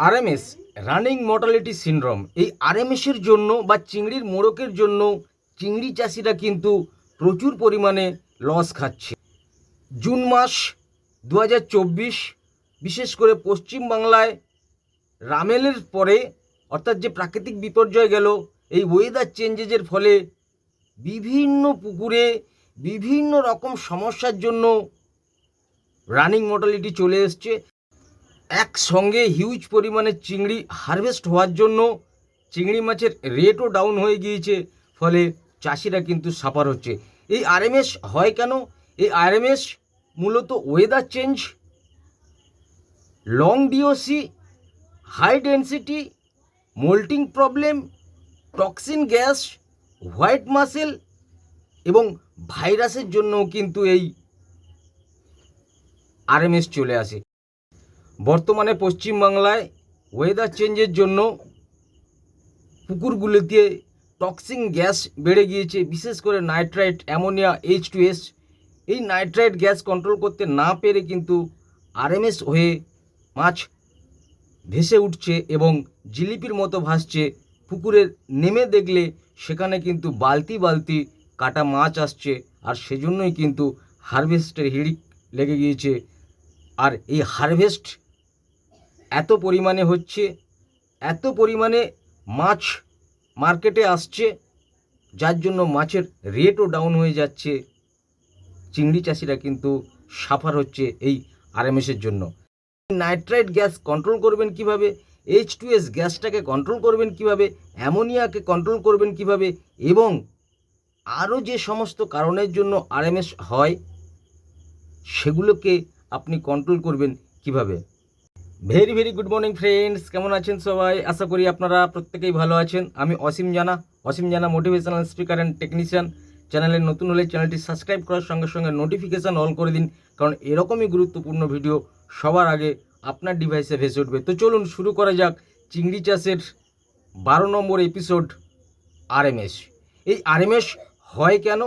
RMS running mortality syndrome এই আরএমএসের জন্য বা চিংড়ির মোড়কের জন্য চিংড়ি চাষিরা কিন্তু প্রচুর পরিমাণে লস খাচ্ছে। জুন মাস দু বিশেষ করে পশ্চিম বাংলায় রামেলের পরে অর্থাৎ যে প্রাকৃতিক বিপর্যয় গেল, এই ওয়েদার চেঞ্জেজের ফলে বিভিন্ন পুকুরে বিভিন্ন রকম সমস্যার জন্য রানিং মর্টালিটি চলে এসছে। একসঙ্গে হিউজ পরিমাণে চিংড়ি হারভেস্ট হওয়ার জন্য চিংড়ি মাছের রেটও ডাউন হয়ে গিয়েছে, ফলে চাষিরা কিন্তু সাফার হচ্ছে। এই আরএমএস হয় কেন? এই আরএমএস মূলত weather change long DOC high density molting problem toxin gas white muscle এবং ভাইরাসের জন্যও কিন্তু এই আরএমএস চলে আসে। বর্তমানে পশ্চিমবাংলায় ওয়েদার চেঞ্জের জন্য পুকুরগুলিতে টক্সিন গ্যাস বেড়ে গিয়েছে, বিশেষ করে nitrite ammonia H two S এই নাইট্রাইট গ্যাস কন্ট্রোল করতে না পেরে কিন্তু আরএমএস হয়ে মাছ ভেসে উঠছে এবং জিলিপির মতো ভাসছে। পুকুরে নেমে দেখলে সেখানে কিন্তু বালতি বালতি কাটা মাছ আসছে আর সেজন্যই কিন্তু হারভেস্টের হিড়িক লেগে গিয়েছে। আর এই হারভেস্ট এত পরিমাণে হচ্ছে, এত পরিমাণে মাছ মার্কেটে আসছে, যার জন্য মাছের রেটও ডাউন হয়ে যাচ্ছে। চিংড়ি চাষিরা কিন্তু সাফার হচ্ছে এই আরএমএসের জন্য। নাইট্রাইট গ্যাস কন্ট্রোল করবেন কীভাবে? এইচ টু এস গ্যাসটাকে কন্ট্রোল করবেন কীভাবে? অ্যামোনিয়াকে কন্ট্রোল করবেন কীভাবে? এবং আরও যে সমস্ত কারণের জন্য আরএমএস হয়, সেগুলোকে আপনি কন্ট্রোল করবেন কীভাবে? Very very good morning friends কেমন আছেন সবাই? আশা করি আপনারা প্রত্যেকেই ভালো আছেন। আমি অসীম জানা। অসীম জানা মোটিভেশনাল স্পিকার অ্যান্ড টেকনিশিয়ান চ্যানেলে নতুন হলে চ্যানেলটি সাবস্ক্রাইব করার সঙ্গে সঙ্গে নোটিফিকেশান অল করে দিন। কারণ এরকমই গুরুত্বপূর্ণ ভিডিও সবার আগে আপনার ডিভাইসে ভেসে উঠবে। তো চলুন শুরু করা যাক চিংড়ি চাষের বারো নম্বর এপিসোড আরএমএস এই আরএমএস হয় কেন?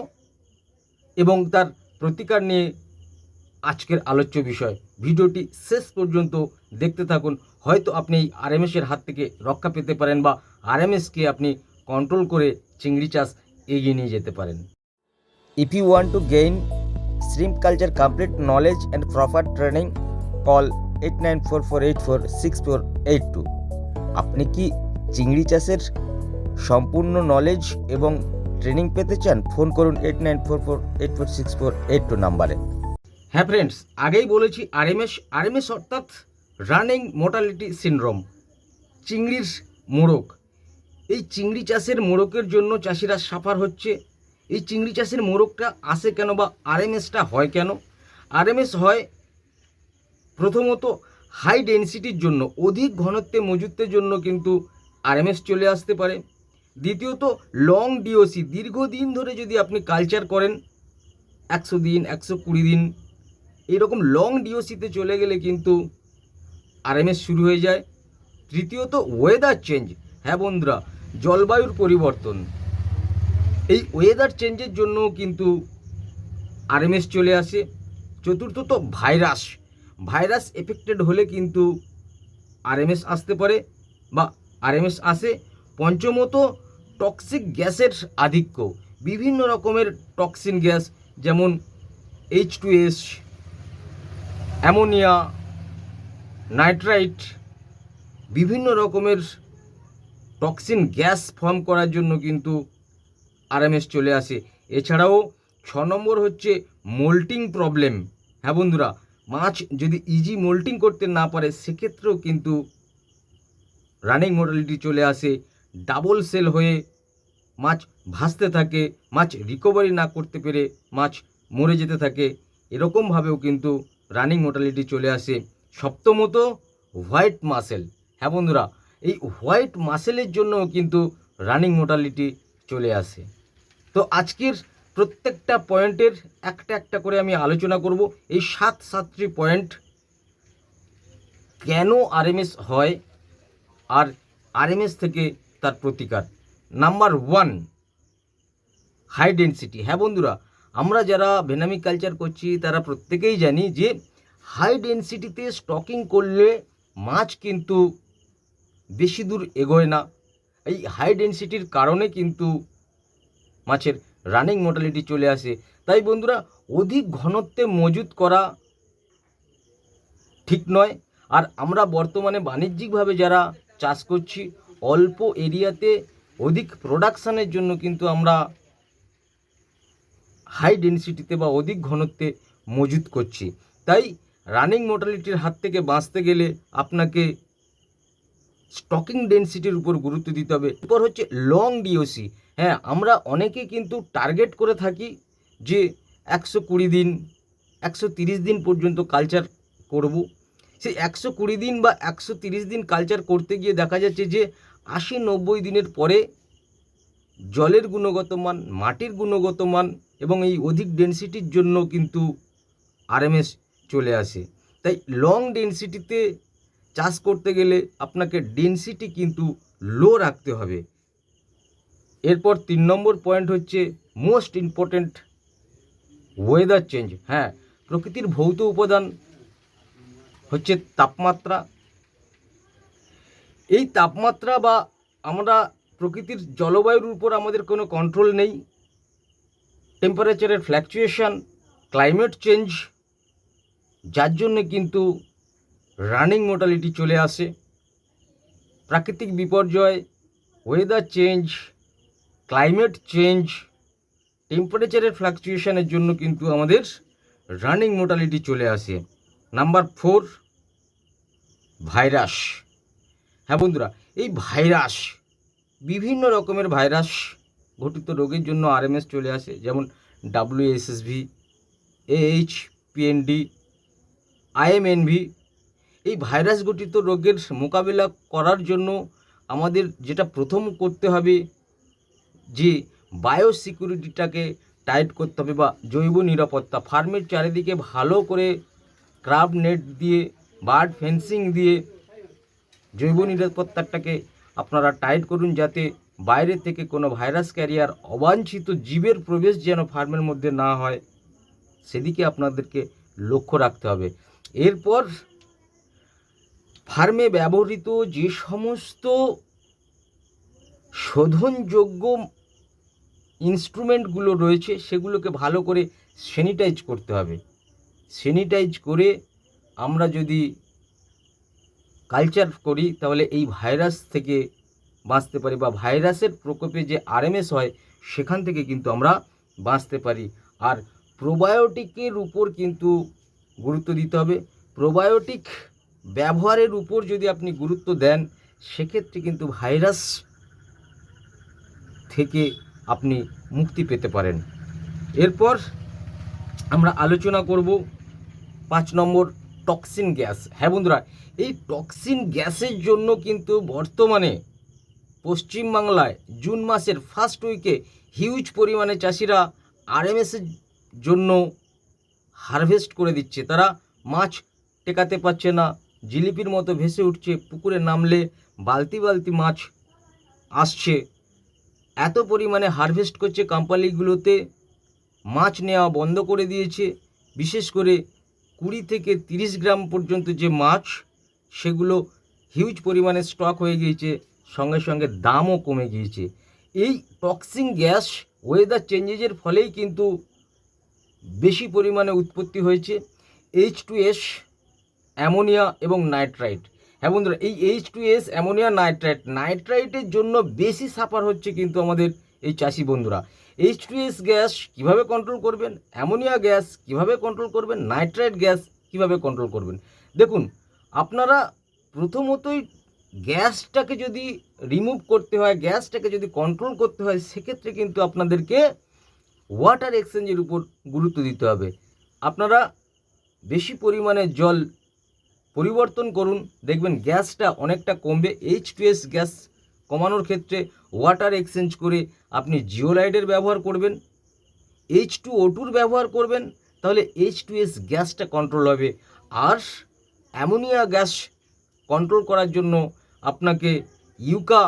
এবং তার প্রতিকার নিয়ে আজকের আলোচ্য বিষয়। ভিডিওটি শেষ পর্যন্ত দেখতে থাকুন। হয়তো আপনি এই আরএমএসের হাত থেকে রক্ষা পেতে পারেন বা আরএমএসকে আপনি কন্ট্রোল করে চিংড়ি চাষ এগিয়ে নিয়ে যেতে পারেন। If you want to gain shrimp culture complete knowledge and proper training call eight nine four four eight four six four eight two আপনি কি চিংড়ি চাষের সম্পূর্ণ নলেজ এবং ট্রেনিং পেতে চান? ফোন করুন eight nine four four eight four six four eight two নাম্বারে। হ্যাঁ ফ্রেন্ডস আগেই বলেছি আরএমএস আরএমএস অর্থাৎ রানিং মোর্টালিটি সিনড্রোম, চিংড়ির মোড়ক। এই চিংড়ি চাষের মোড়কের জন্য চাষিরা সাফার হচ্ছে। এই চিংড়ি চাষের মোড়কটা আসে কেন বা আরএমএসটা হয় কেন? আরএমএস হয় প্রথমত হাই ডেনসিটির জন্য, অধিক ঘনত্বে মজুতের জন্য কিন্তু আরএমএস চলে আসতে পারে। দ্বিতীয়ত, লং ডিওসি, দীর্ঘদিন ধরে যদি আপনি কালচার করেন, একশো দিন, একশো কুড়ি দিন, এরকম লং ডিওসিতে চলে গেলে কিন্তু আরএমএস শুরু হয়ে যায়। তৃতীয়ত ওয়েদার চেঞ্জ হ্যাঁ বন্ধুরা, জলবায়ুর পরিবর্তন। এই ওয়েদার চেঞ্জের জন্য কিন্তু আরএমএস চলে আসে। চতুর্থত ভাইরাস ভাইরাস এফেক্টেড হলে কিন্তু আরএমএস আসতে পারে বা আরএমএস আসে। পঞ্চমত টক্সিক গ্যাসের আধিক্য। বিভিন্ন রকমের টক্সিন গ্যাস, যেমন H two S ammonia nitrite বিভিন্ন রকমের টক্সিন গ্যাস ফর্ম করার জন্য কিন্তু আরএমএস চলে আসে। এছাড়াও ছ নম্বর হচ্ছে মোল্টিং প্রবলেম। হ্যাঁ বন্ধুরা, মাছ যদি ইজি মোল্টিং করতে না পারে, সেক্ষেত্রেও কিন্তু রানিং মোডালিটি চলে আসে। ডাবল সেল হয়ে মাছ ভাসতে থাকে, মাছ রিকভারি না করতে পেরে মাছ মরে যেতে থাকে। এরকমভাবেও কিন্তু রানিং মোটালিটি চলে আসে। সপ্তমত হোয়াইট মাসেল। হ্যাঁ বন্ধুরা, এই হোয়াইট মাসেলের জন্যও কিন্তু রানিং মোটালিটি চলে আসে। তো আজকের প্রত্যেকটা পয়েন্টের একটা একটা করে আমি আলোচনা করব। এই সাত সাতটি পয়েন্ট কেন আরএমএস হয় আর আরএমএস থেকে তার প্রতিকার? Number one, high density. হ্যাঁ বন্ধুরা, আমরা যারা ভেনামি কালচার করছি, তারা প্রত্যেকেই জানি যে হাই ডেন্সিটিতে স্টকিং করলে মাছ কিন্তু বেশি দূর এগোয় না। এই হাই ডেনসিটির কারণে কিন্তু মাছের রানিং মোটালিটি চলে আসে। তাই বন্ধুরা, অধিক ঘনত্বে মজুত করা ঠিক নয়। আর আমরা বর্তমানে বাণিজ্যিকভাবে যারা চাষ করছি, অল্প এরিয়াতে অধিক প্রোডাকশানের জন্য কিন্তু আমরা হাই ডেনসিটিতে বা অধিক ঘনত্বে মজুত করছি। তাই রানিং মোটালিটির হাত থেকে বাঁচতে গেলে আপনাকে স্টকিং ডেন্সিটির উপর গুরুত্ব দিতে হবে। এরপর হচ্ছে লং ডিওসি হ্যাঁ আমরা অনেকে কিন্তু টার্গেট করে থাকি যে একশো কুড়ি দিন, একশো তিরিশ দিন পর্যন্ত কালচার করব। সেই একশো কুড়ি দিন বা একশো তিরিশ দিন কালচার করতে গিয়ে দেখা যাচ্ছে যে আশি নব্বই দিনের পরে জলের গুণগত মান, মাটির গুণগত মান এবং এই অধিক ডেন্সিটির জন্য কিন্তু আরএমএস চলে আসে। তাই লং ডেনসিটিতে চাষ করতে গেলে আপনাকে ডেনসিটি কিন্তু লো রাখতে হবে। এরপর তিন নম্বর পয়েন্ট হচ্ছে মোস্ট ইম্পর্ট্যান্ট ওয়েদার চেঞ্জ হ্যাঁ প্রকৃতির ভৌত উপাদান হচ্ছে তাপমাত্রা। এই তাপমাত্রা বা আমরা প্রকৃতির জলবায়ুর উপর আমাদের কোনো কন্ট্রোল নেই। টেম্পারেচারের ফ্ল্যাকচুয়েশন ক্লাইমেট চেঞ্জ যার জন্য কিন্তু রানিং মোটালিটি চলে আসে। প্রাকৃতিক বিপর্যয় ওয়েদার চেঞ্জ ক্লাইমেট চেঞ্জ টেম্পারেচারের ফ্ল্যাকচুয়েশনের জন্য কিন্তু আমাদের রানিং মোটালিটি চলে আসে। নাম্বার ফোর ভাইরাস হ্যাঁ বন্ধুরা, এই ভাইরাস বিভিন্ন রকমের ভাইরাস ঘটিত রোগের জন্য আরএমএস চলে আসে, যেমন ডাব্লিউএসএসভি এইচ পিএনডি আইএমএনভি, এই ভাইরাস ঘটিত রোগের মোকাবিলা করার জন্য আমাদের যেটা প্রথম করতে হবে, যে বায়ো সিকিউরিটিটাকে টাইট করতে হবে বা জৈব নিরাপত্তা, ফার্মের চারিদিকে ভালো করে ক্রাফট নেট দিয়ে, বার্ড ফেন্সিং দিয়ে জৈব নিরাপত্তাটাকে আপনারা টাইট করুন যাতে বাইরে থেকে কোনো ভাইরাস ক্যারিয়ার অবাঞ্ছিত জীবের প্রবেশ যেন ফার্মের মধ্যে না হয়। সেদিকে আপনাদেরকে লক্ষ্য রাখতে হবে। এরপর ফার্মে ব্যবহৃত যে সমস্ত শোধনযোগ্য ইনস্ট্রুমেন্টগুলো রয়েছে, সেগুলোকে ভালো করে স্যানিটাইজ করতে হবে। স্যানিটাইজ করে আমরা যদি কালচার করি, তাহলে এই ভাইরাস থেকে বাঁচতে পারি বা ভাইরাসের প্রকোপে যে আরএমএস হয়, সেখান থেকে কিন্তু আমরা বাঁচতে পারি। আর প্রোবায়োটিকের উপর কিন্তু গুরুত্ব দিতে হবে। প্রোবায়োটিক ব্যবহারের উপর যদি আপনি গুরুত্ব দেন, সেক্ষেত্রে কিন্তু ভাইরাস থেকে আপনি মুক্তি পেতে পারেন। এরপর আমরা আলোচনা করব পাঁচ নম্বর টক্সিন গ্যাস। হ্যাঁ বন্ধুরা, এই টক্সিন গ্যাসের জন্য কিন্তু বর্তমানে পশ্চিমবাংলায় জুন মাসের ফার্স্ট উইকে হিউজ পরিমাণে চাষিরা আরএমএসের জন্য হারভেস্ট করে দিচ্ছে। তারা মাছ টেকাতে পারছে না, জিলিপির মতো ভেসে উঠছে, পুকুরে নামলে বালতি বালতি মাছ আসছে। এত পরিমাণে হারভেস্ট করছে কোম্পানিগুলোতে, মাছ নেওয়া বন্ধ করে দিয়েছে। বিশেষ করে কুড়ি থেকে তিরিশ গ্রাম পর্যন্ত যে মাছ, সেগুলো হিউজ পরিমাণে স্টক হয়ে গিয়েছে, সঙ্গে সঙ্গে দামও কমে গিয়েছে। এই টক্সিং গ্যাস, ওয়েদার চেঞ্জেসের ফলেই কিন্তু বেশি পরিমাণে উৎপত্তি হয়েছে এইচ টু এস অ্যামোনিয়া এবং নাইট্রাইট। হ্যাঁ বন্ধুরা, এই H two S ammonia, nitrite, নাইট্রাইটের জন্য বেশি সাফার হচ্ছে কিন্তু আমাদের এই চাষি বন্ধুরা। এইচ টু এস গ্যাস কীভাবে কন্ট্রোল করবেন? অ্যামোনিয়া গ্যাস কীভাবে কন্ট্রোল করবেন? নাইট্রাইট গ্যাস কীভাবে কন্ট্রোল করবেন? দেখুন, আপনারা প্রথমতই গ্যাসটাকে যদি রিমুভ করতে হয়, গ্যাসটাকে যদি কন্ট্রোল করতে হয়, সেক্ষেত্রে কিন্তু আপনাদেরকে ওয়াটার এক্সচেঞ্জের উপর গুরুত্ব দিতে হবে। আপনারা বেশি পরিমাণে জল পরিবর্তন করুন। দেখবেন গ্যাসটা অনেকটা কমবে। এইচ টু এস গ্যাস কমানোর ক্ষেত্রে ওয়াটার এক্সচেঞ্জ করে আপনি জিওলাইডের ব্যবহার করবেন। এইচ টু ও টুর ব্যবহার করবেন, তাহলে এইচ টু এস গ্যাসটা কন্ট্রোল হবে। আর অ্যামোনিয়া গ্যাস কন্ট্রোল করার জন্য আপনাকে ইউকা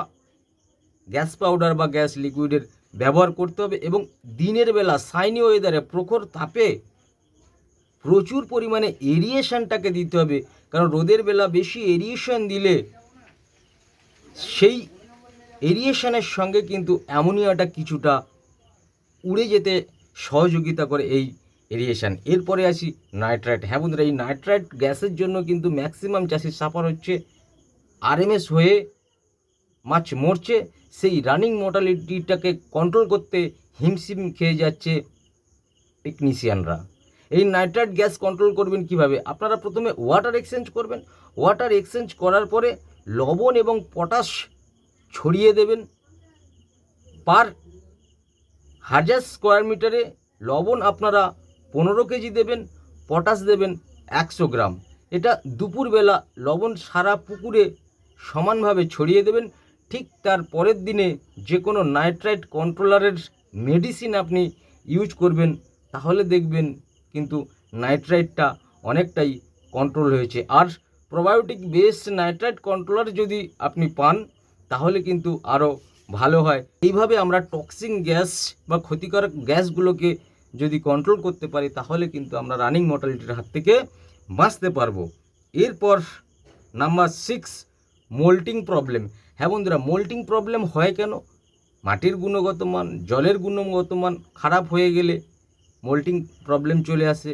গ্যাস পাউডার বা গ্যাস লিকুইডের ব্যবহার করতে হবে এবং দিনের বেলা সাইনি ওয়েদারে প্রখর তাপে প্রচুর পরিমাণে এরিয়েশনটাকে দিতে হবে। কারণ রোদের বেলা বেশি এরিয়েশন দিলে সেই এরিয়েশনের সঙ্গে কিন্তু অ্যামোনিয়াটা কিছুটা উড়ে যেতে সহযোগিতা করে এই এরিয়েশন। এরপরে আসি নাইট্রাইট। হ্যাঁ বন্ধুরা, এই নাইট্রাইট গ্যাসের জন্য কিন্তু ম্যাক্সিমাম চাষির সাফার হচ্ছে আরএমএস হয়ে মাছ মরছে। সেই রানিং মোটালিটিটাকে কন্ট্রোল করতে হিমশিম খেয়ে যাচ্ছে টেকনিশিয়ানরা এই নাইট্রাইট গ্যাস কন্ট্রোল করবেন কীভাবে? আপনারা প্রথমে ওয়াটার এক্সচেঞ্জ করবেন। ওয়াটার এক্সচেঞ্জ করার পরে লবণ এবং পটাশ ছড়িয়ে দেবেন। পার হাজার স্কোয়ার মিটারে লবণ আপনারা পনেরো কেজি দেবেন পটাশ দেবেন একশো গ্রাম। এটা দুপুরবেলা লবণ সারা পুকুরে সমানভাবে ছড়িয়ে দেবেন। ঠিক তার পরের দিনে যে কোনো নাইট্রাইট কন্ট্রোলারের মেডিসিন আপনি ইউজ করবেন, তাহলে দেখবেন কিন্তু নাইট্রাইটটা অনেকটাই কন্ট্রোল হয়েছে। আর প্রোবায়োটিক বেসড নাইট্রাইট কন্ট্রোলার যদি আপনি পান, তাহলে কিন্তু আরও ভালো হয়। এইভাবে আমরা টক্সিন গ্যাস বা ক্ষতিকারক গ্যাসগুলোকে যদি কন্ট্রোল করতে পারি, তাহলে কিন্তু আমরা রানিং মর্টালিটির হাত থেকে বাঁচতে পারব। এরপর নাম্বার সিক্স, মোল্টিং প্রবলেম। হ্যাঁ বন্ধুরা মোল্টিং প্রবলেম হয় কেন? মাটির গুণগত মান, জলের গুণগত মান খারাপ হয়ে গেলে মোল্টিং প্রবলেম চলে আসে।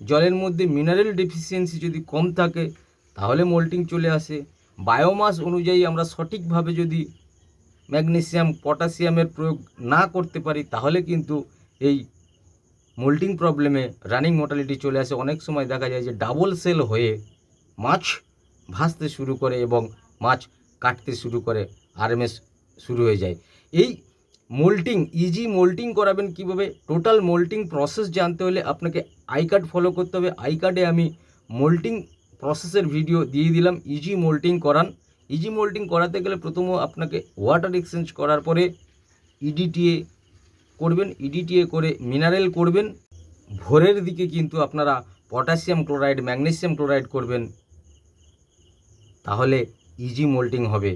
জলের মধ্যে মিনারেল ডেফিসিয়েন্সি যদি কম থাকে, তাহলে মোল্টিং চলে আসে। বায়োমাস অনুযায়ী আমরা সঠিকভাবে যদি ম্যাগনেসিয়াম পটাশিয়ামের প্রয়োগ না করতে পারি, তাহলে কিন্তু এই মোল্টিং প্রবলেমে রানিং মোটালিটি চলে আসে। অনেক সময় দেখা যায় যে ডাবল সেল হয়ে মাছ ভাসতে শুরু করে এবং মাছ কাটতে শুরু করে, আরএমএস শুরু হয়ে যায়। এই মোল্টিং ইজি মোল্টিং করাবেন কীভাবে? টোটাল মোল্টিং প্রসেস জানতে হলে আপনাকে আই কার্ড ফলো করতে হবে। আই কার্ডে আমি মোল্টিং প্রসেসের ভিডিও দিয়ে দিলাম। ইজি মোল্টিং করান। ইজি মোল্টিং করাতে গেলে প্রথম আপনাকে ওয়াটার এক্সচেঞ্জ করার পরে ইডিটিএ করবেন। ইডিটিএ করে মিনারেল করবেন। ভোরের দিকে কিন্তু আপনারা পটাশিয়াম ক্লোরাইড ম্যাগনেসিয়াম ক্লোরাইড করবেন। তাহলে ইজি মোল্টিং হবে।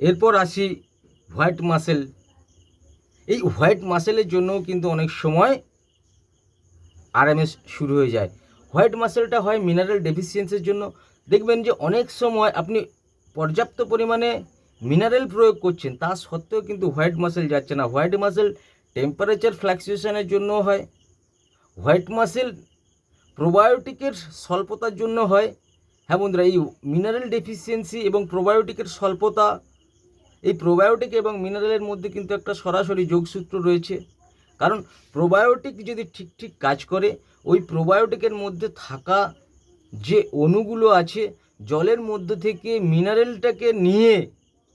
এরপর আসি হোয়াইট মাসেল এই হোয়াইট মাসেলের জন্যও কিন্তু অনেক সময় আরএমএস শুরু হয়ে যায়। হোয়াইট মাসেলটা হয় মিনারেল ডেফিসিয়েন্সির জন্য। দেখবেন যে অনেক সময় আপনি পর্যাপ্ত পরিমাণে মিনারেল প্রয়োগ করছেন, তা সত্ত্বেও কিন্তু হোয়াইট মাসেল যাচ্ছে না। হোয়াইট মাসেল টেম্পারেচার ফ্ল্যাকচুয়েশনের জন্য হয়। হোয়াইট মাসেল প্রোবায়োটিকের স্বল্পতার জন্য হয়। হ্যাঁ বন্ধুরা, এই মিনারেল ডেফিসিয়েন্সি এবং প্রোবায়োটিকের স্বল্পতা, এই প্রোবায়োটিক এবং মিনারেলের মধ্যে কিন্তু একটা সরাসরি যোগসূত্র রয়েছে। কারণ প্রোবায়োটিক যদি ঠিক ঠিক কাজ করে, ওই প্রোবায়োটিকের মধ্যে থাকা যে অণুগুলো আছে, জলের মধ্য থেকে মিনারেলটাকে নিয়ে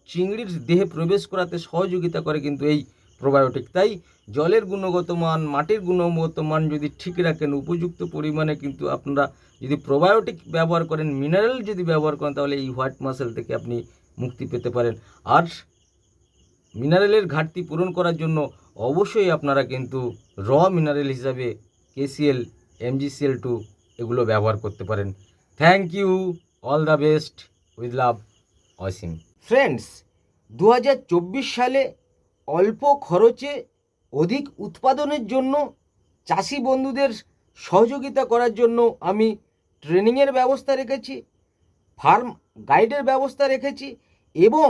চিংড়ির দেহে প্রবেশ করাতে সহযোগিতা করে কিন্তু এই প্রোবায়োটিক তাই জলের গুণগত মান, মাটির গুণগত মান যদি ঠিক রাখেন, উপযুক্ত পরিমাণে কিন্তু আপনারা যদি প্রোবায়োটিক ব্যবহার করেন মিনারেল যদি ব্যবহার করেন, তাহলে এই হোয়াইট মাসেল থেকে আপনি মুক্তি পেতে পারেন। আর মিনারেলের ঘাটতি পূরণ করার জন্য অবশ্যই আপনারা কিন্তু র মিনারেল হিসাবে কেসিএল এমজিসিএল টু এগুলো ব্যবহার করতে পারেন। Thank you all the best with love Asim friends দু হাজার চব্বিশ সালে অল্প খরচে অধিক উৎপাদনের জন্য চাষি বন্ধুদের সহযোগিতা করার জন্য আমি ট্রেনিংয়ের ব্যবস্থা রেখেছি, ফার্ম গাইডের ব্যবস্থা রেখেছি এবং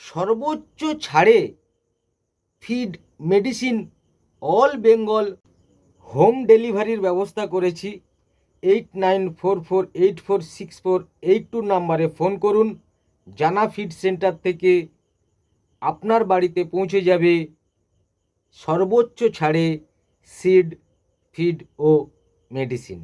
সর্বোচ্চ ছাড়ে feed medicine, all Bengal home ডেলিভারির ব্যবস্থা করেছি। Eight nine four four, eight four six four, eight two নাম্বারে ফোন করুন। জানা ফিড সেন্টার থেকে আপনার বাড়িতে পৌঁছে যাবে। সর্বোচ্চ ছাড়ে সিড ফিড ও মেডিসিন।